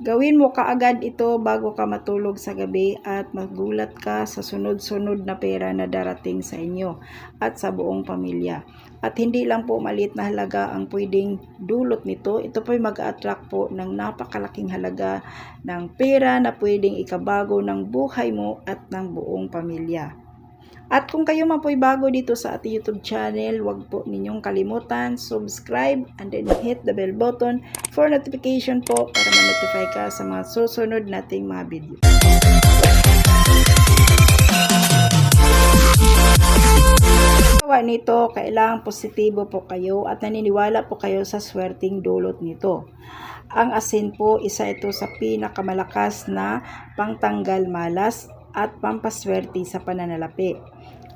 Gawin mo kaagad ito bago ka matulog sa gabi at magulat ka sa sunod-sunod na pera na darating sa inyo at sa buong pamilya. At hindi lang po maliit na halaga ang pwedeng dulot nito. Ito po'y mag-attract po ng napakalaking halaga ng pera na pwedeng ikabago ng buhay mo at ng buong pamilya. At kung kayo man po'y bago dito sa ating YouTube channel, huwag po ninyong kalimutan, subscribe and then hit the bell button for notification po para ma-notify ka sa mga susunod nating mga video. Gawa nito, kailangan positibo po kayo at naniniwala po kayo sa swerting dulot nito. Ang asin po, isa ito sa pinakamalakas na pangtanggal malas at pampaswerte sa pananalapi.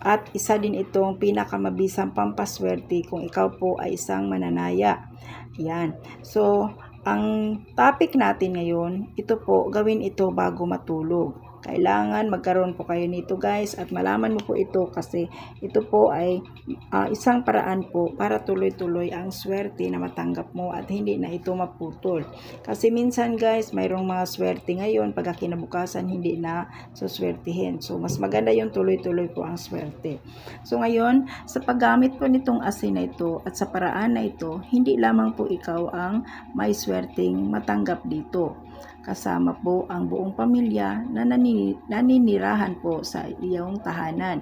At isa din itong pinakamabisang pampaswerte kung ikaw po ay isang mananaya. Yan. So, ang topic natin ngayon, ito po, gawin ito bago matulog. Kailangan magkaroon po kayo nito guys at malaman mo po ito kasi ito po ay ah, isang paraan po para tuloy-tuloy ang swerte na matanggap mo at hindi na ito maputol. Kasi minsan guys, mayroong mga swerte ngayon pagka kinabukasan hindi na suswertihin. So mas maganda yung tuloy-tuloy po ang swerte. So ngayon, sa paggamit po nitong asin na ito at sa paraan na ito, hindi lamang po ikaw ang may swerteng matanggap dito kasama po ang buong pamilya na nani- naninirahan po sa iyong tahanan.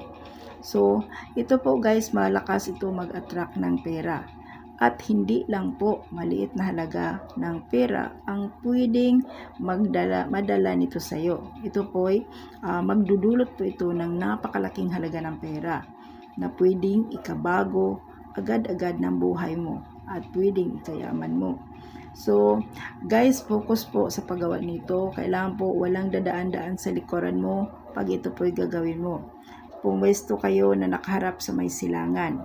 So, ito po guys, malakas ito mag-attract ng pera. At hindi lang po maliit na halaga ng pera ang pwedeng magdala, madala nito sa iyo. Ito po ay ah, magdudulot po ito ng napakalaking halaga ng pera na pwedeng ikabago agad-agad ng buhay mo at pwedeng ikayaman mo. So, guys, focus po sa paggawa nito. Kailangan po walang dadaan-daan sa likuran mo pag ito po'y gagawin mo. Pumwesto kayo na nakaharap sa may silangan.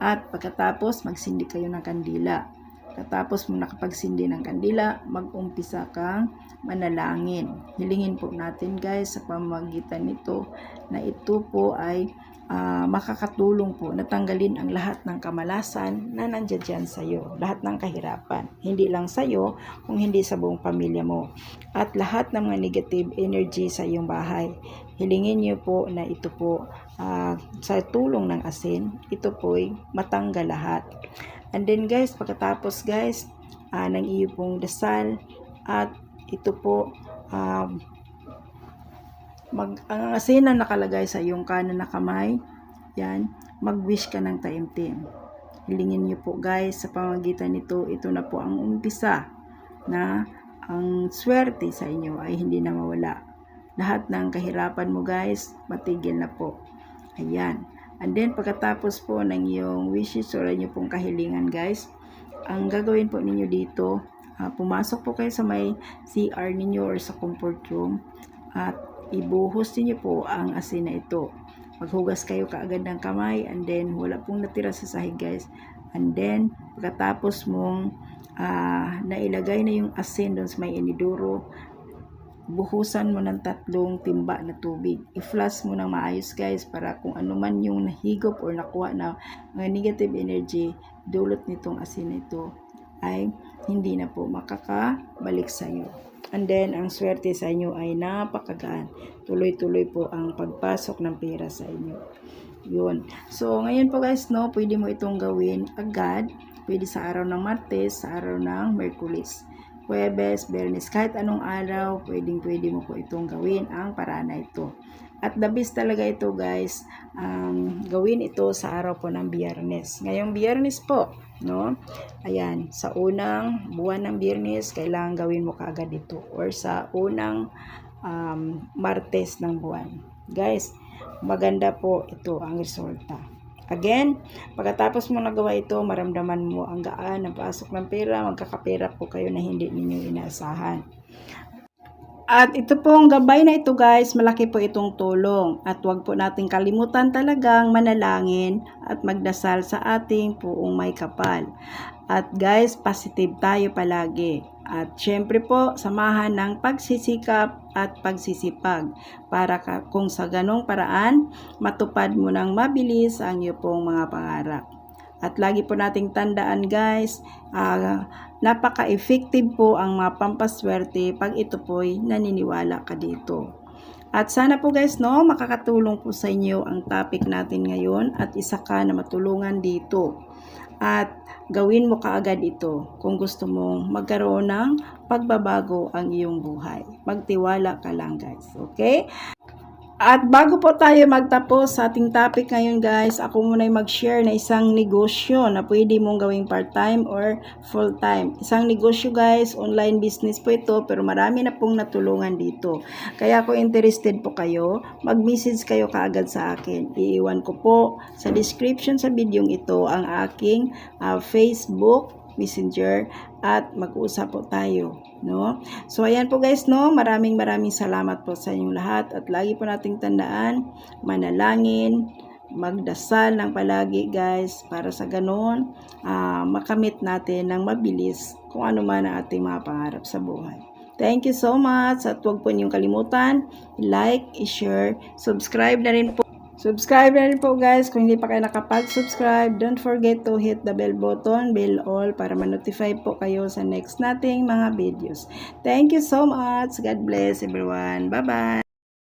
At pagkatapos, magsindi kayo ng kandila. Pagkatapos mo nakapagsindi ng kandila, mag-umpisa kang manalangin. Hilingin po natin guys sa pamamagitan nito na ito po ay ah, makakatulong po na tanggalin ang lahat ng kamalasan na nandiyan dyan sa iyo. Lahat ng kahirapan. Hindi lang sa iyo, kung hindi sa buong pamilya mo. At lahat ng mga negative energy sa iyong bahay. Hilingin niyo po na ito po ah, sa tulong ng asin, ito po'y matanggal lahat. And then guys, pagkatapos guys, ah, ng iyo pong dasal at ito po um, mag ang asin na nakalagay sa iyong kanan na kamay, yan, mag-wish ka ng taimtim. Hilingin niyo po guys, sa pamagitan nito, ito na po ang umpisa na ang swerte sa inyo ay hindi na mawala. Lahat ng kahirapan mo guys, matigil na po. Ayan. And then pagkatapos po ng iyong wishes or inyo pong kahilingan guys, ang gagawin po ninyo dito, ah, pumasok po kayo sa may CR ninyo or sa comfort room at ibuhos niyo po ang asin na ito. Maghugas kayo kaagad ng kamay and then wala pong natira sa sahig guys. And then pagkatapos mong ah, nailagay na yung asin doon sa may iniduro, buhusan mo ng tatlong timba na tubig. I-flush mo ng maayos guys para kung ano man yung nahigop or nakuha na mga negative energy dulot nitong asin na ito ay hindi na po makakabalik sa iyo. And then, ang swerte sa inyo ay napakagaan. Tuloy-tuloy po ang pagpasok ng pera sa inyo. Yun. So, ngayon po guys, no, pwede mo itong gawin agad. Pwede sa araw ng Martes, sa araw ng Merkulis. Huwebes, Bernes, kahit anong araw, pwedeng pwede mo po itong gawin ang paraan na ito. At the best talaga ito guys, um, gawin ito sa araw po ng biyernes. Ngayong biyernes po, no? Ayan, sa unang buwan ng biyernes, kailangan gawin mo kaagad ito. Or sa unang um, martes ng buwan. Guys, maganda po ito ang resulta. Again, pagkatapos mo nagawa ito, maramdaman mo ang gaan ng pasok ng pera, magkakapera po kayo na hindi ninyo inaasahan. At ito pong gabay na ito guys, malaki po itong tulong. At huwag po natin kalimutan talagang manalangin at magdasal sa ating puong may kapal. At guys, positive tayo palagi. At syempre po, samahan ng pagsisikap at pagsisipag para kung sa ganong paraan, matupad mo ng mabilis ang iyo pong mga pangarap. At lagi po nating tandaan guys, ah, napaka-effective po ang mga pampaswerte pag ito po'y naniniwala ka dito. At sana po guys no, makakatulong po sa inyo ang topic natin ngayon at isa ka na matulungan dito. At gawin mo kaagad ito kung gusto mong magkaroon ng pagbabago ang iyong buhay. Magtiwala ka lang guys, okay? At bago po tayo magtapos sa ating topic ngayon guys, ako muna yung mag-share na isang negosyo na pwede mong gawing part-time or full-time. Isang negosyo guys, online business po ito pero marami na pong natulungan dito. Kaya kung interested po kayo, mag-message kayo kaagad sa akin. Iiwan ko po sa description sa video ito ang aking ah, Facebook Messenger at mag-usap po tayo, no? So ayan po guys, no? Maraming maraming salamat po sa inyong lahat at lagi po nating tandaan, manalangin, magdasal ng palagi guys para sa ganoon ah, makamit natin ng mabilis kung ano man ang ating mga pangarap sa buhay. Thank you so much at huwag po niyong kalimutan, like, i-share, subscribe na rin po. Subscribe na rin po guys kung hindi pa kayo nakapag-subscribe. Don't forget to hit the bell button, bell all para ma-notify po kayo sa next nating mga videos. Thank you so much. God bless everyone. Bye-bye.